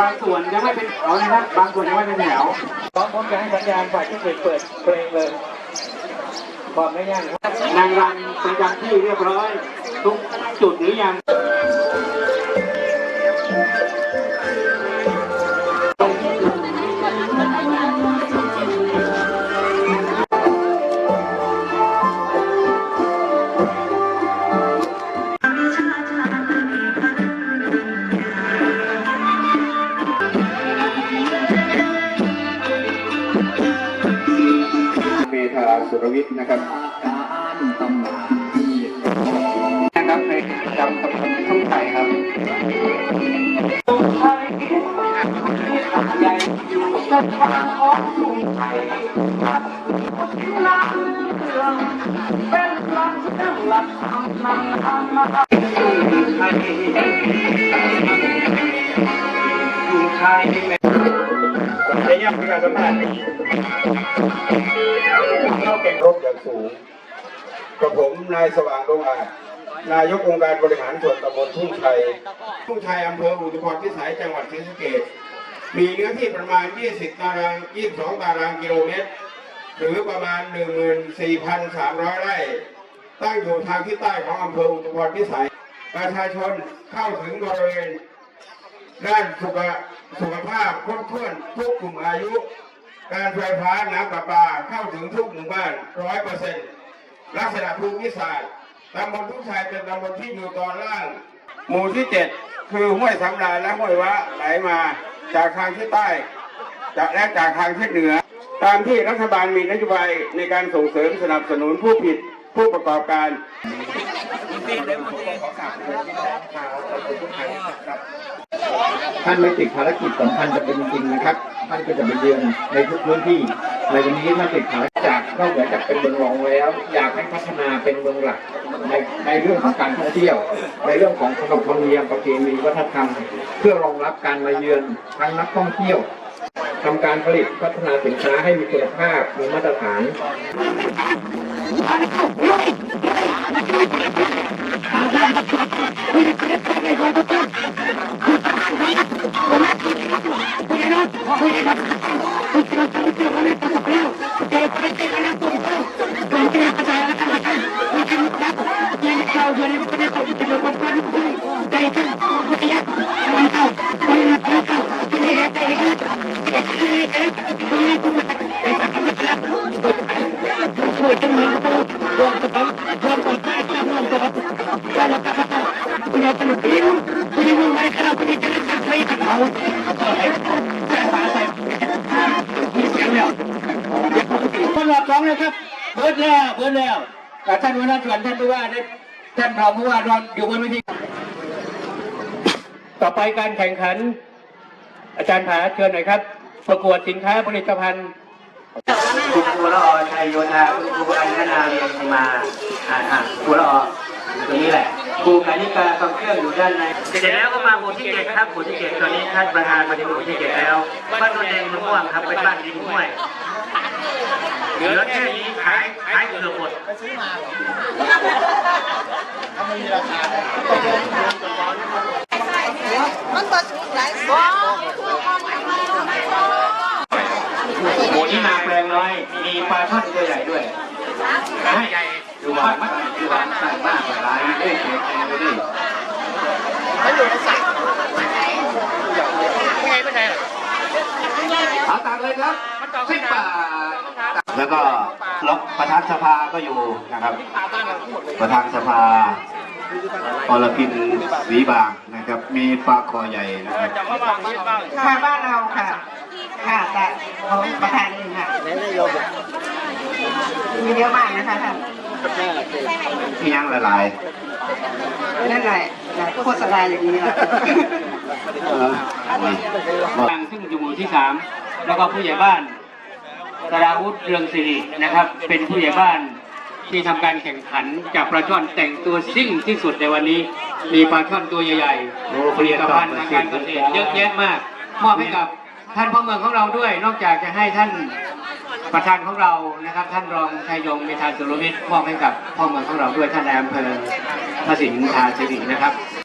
บางส่วนยังไม่เป็นแถวนะครับบางส่วนยังไม่เป็นแถวพร้อมพร้อมจะให้สัญญาณฝ่ายที่เปิดเปิดเพลงเลยความไม่ยากนะครับนางรำประจำที่เรียบร้อย ทุกจุดหรือยัง สุรวิทย์นะครับนะครับเพลงประจำตำบลทุ่งไทยครับจะย ในการสมาษณ์เข้าแข่งรบอย่างสูงกับผมนายสว่างดวงอาจนายกองค์การบริหารส่วนตำบลทุ่งชัยทุ่งชัยอำเภออุทุพรพิสัยจังหวัดศรีสะเกษมีเนื้อที่ประมาณ 20 ตาราง 22 ตารางกิโลเมตร หรือประมาณ 14,300 ไร่ ตั้งอยู่ทางที่ใต้ของอำเภออุทุพรพิสัย ประชาชนเข้าถึงบริเวณด้านสุข สุขภาพครบถ้วนทุกกลุ่มอายุ การไฟฟ้าน้ำประปาเข้าถึงทุกหมู่บ้านร้อยเปอร์เซ็นต์ลักษณะภูมิศาสตร์ตำบลทุกชายเป็นตำบลที่อยู่ตอนล่าง หมู่ที่เจ็ดคือห้วยสำราญและห้วยวะไหลมาจากทางที่ใต้จากและจากทางทิศเหนือ ตามที่รัฐบาลมีนโยบายในการส่งเสริมสนับสนุนผู้ผิดผู้ประกอบการท่าน ท่านไม่ติดภารกิจสำคัญจะเป็นจริงนะครับ ท่านก็จะไปเยือนในทุกพื้นที่ ในวันนี้ท่านติดภารกิจจากนอกเหนือจากเป็นเมืองรองแล้ว อยากให้พัฒนาเป็นเมืองหลักในในเรื่องของการท่องเที่ยว ในเรื่องของขนบธรรมเนียมประเพณีวัฒนธรรม เพื่อรองรับการมาเยือนทั้งนักท่องเที่ยวทำการผลิตพัฒนาสินค้าให้มีคุณภาพมีมาตรฐาน คนรอบสองเลยครับเบิร์ดแล้วเบิร์ดแล้วแต่ท่านหัวหน้าส่วนท่านผู้ว่าได้ท่านรองผู้ว่ารอนอยู่บนเวทีต่อไปการแข่งขัน อาจารย์ผาเชิญหน่อยครับ ประกวดสินค้าผลิตภัณฑ์คุณครูละออชัยโยธาคุณครูอัญชนาเรียนมาอ่าอ่าครูละอออยู่ตรงนี้แหละครูกานิกาฟังเครื่องอยู่ด้านในเสร็จแล้วก็มาหมู่ที่เจ็ดครับหมู่ที่เจ็ดตอนนี้ท่านประธานมาถึงหมู่ที่เจ็ดแล้วบ้านโนนแดงมะม่วงครับเป็นบ้านริมห้วยเหลือแค่นี้ขายขายเกือบหมดมันบ่ถูกหลายสิ หมู่นี้นาแปลงน้อย มีปลาช่อนตัวใหญ่ด้วยให้ดูว่ามันดูว่าสั่งมากหลายเด้อแข็งๆเลยเอาตังเลยครับสิบบาทแล้วก็ล็อกประธานสภาก็อยู่นะครับ ประธานสภาอรพินศรีบางนะครับ มีปลาคอใหญ่นะครับค่ะบ้านเราค่ะ ค่ะแต่ของประธานเองค่ะ มีเยอะมากนะคะท่านมียังหลายนั่นแหละแต่โฆษณาอย่างนี้แหละๆเออนี่ทางซึ่งอยู่หมู่ที่สามแล้วก็ผู้ใหญ่บ้านสราวุธเรืองสิรินะครับ เป็นผู้ใหญ่บ้านที่ทำการแข่งขันจากปลาช่อนแต่งตัวซิ่งที่สุดในวันนี้ มีปลาช่อนตัวใหญ่ๆผลิตภัณฑ์ทางการเกษตรเยอะแยะมาก มอบให้กับ ท่านพ่อเมืองของเราด้วย นอกจากจะให้ท่านประธานของเรานะครับ ท่านรองชัยยงเมธาสุรวิทย์มอบให้กับพ่อเมืองของเราด้วยท่านนายอำเภอพระสิงห์ทาสิรินะครับ